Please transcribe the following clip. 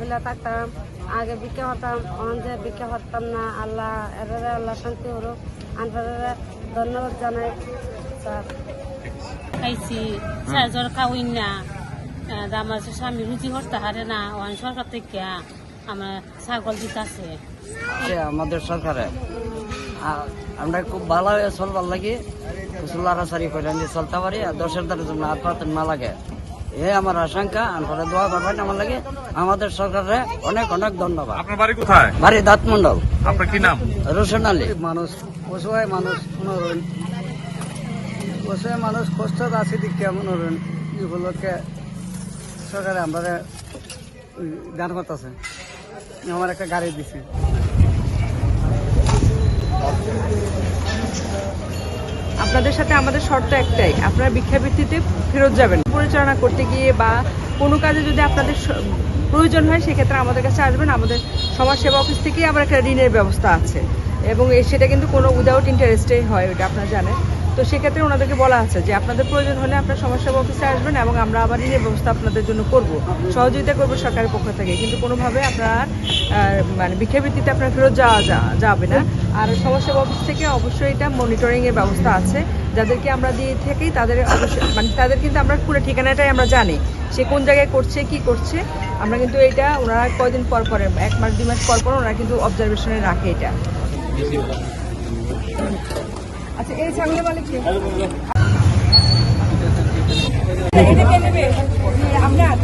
বইলা থাকতাম আগে বিক্রি হতাম অন যে বিক্রি হতাম না আল্লাহ এরারে আল্লাহ শান্তি হলো আনফারে ধন্যবাদ জানাই স্যার। খাইছি চারজন খাওয়াই না। আমার স্বামী রুচি করতে হারে না ওখান সরকার থেকে আমার ছাগল দিতেছে। আছে আমাদের সরকারে। আমরা খুব ভালো চলবার লাগে। কুসুল্লারাসারি করে আমি চলতে পারি আর দশের দ্বারা জন্য হাত না লাগে। এ আমার আশঙ্কা আমরা দোয়া করবেন আমার লাগে। আমাদের সরকারে অনেক অনেক ধন্যবাদ। আপনার বাড়ি কোথায়? বাড়ি দাঁত মন্ডল আপনার কি নাম? রোশন আলী। মানুষ অসহায় মানুষ মনোরণ অসহায় মানুষ কষ্ট আছে দিকে মনোরণ এগুলোকে সরকারে আমরা গান করতেছে। আমার একটা গাড়ি দিছে। আপনাদের সাথে আমাদের শর্ত একটাই, আপনারা ভিক্ষাবৃত্তিতে ফেরত যাবেন। পরিচালনা করতে গিয়ে বা কোনো কাজে যদি আপনাদের প্রয়োজন হয়, সেক্ষেত্রে আমাদের কাছে আসবেন। আমাদের সমাজসেবা অফিস থেকেই আমার একটা ঋণের ব্যবস্থা আছে। এবং সেটা কিন্তু কোনো উইদাউট ইন্টারেস্টেই হয়, ওইটা আপনারা জানেন। তো সেক্ষেত্রে ওনাদেরকে বলা আছে যে আপনাদের প্রয়োজন হলে আপনার সমাজ সেবা অফিসে আসবেন এবং আমরা আবার ঋণের ব্যবস্থা আপনাদের জন্য করব। সহযোগিতা করব সরকারের পক্ষ থেকে। কিন্তু কোনোভাবে আপনার মানে ভিক্ষাবৃত্তিতে আপনার ফেরত যাওয়া যাবে না। আর সমাজ সেবা অফিস থেকে অবশ্যই এটা মনিটরিংয়ের ব্যবস্থা আছে। যাদেরকে আমরা দিয়ে থাকি তাদের অবশ্যই মানে তাদের কিন্তু আমরা পুরো ঠিকানাটাই আমরা জানি। সে কোন জায়গায় করছে, কি করছে, আমরা কিন্তু এটা ওনারা কয়দিন পর পরে, এক মাস, দুই মাস পর পর ওনারা কিন্তু অবজারভেশনে রাখে এটা। আচ্ছা এই সামনে বলে কে? এদিকে নেবে? আপনার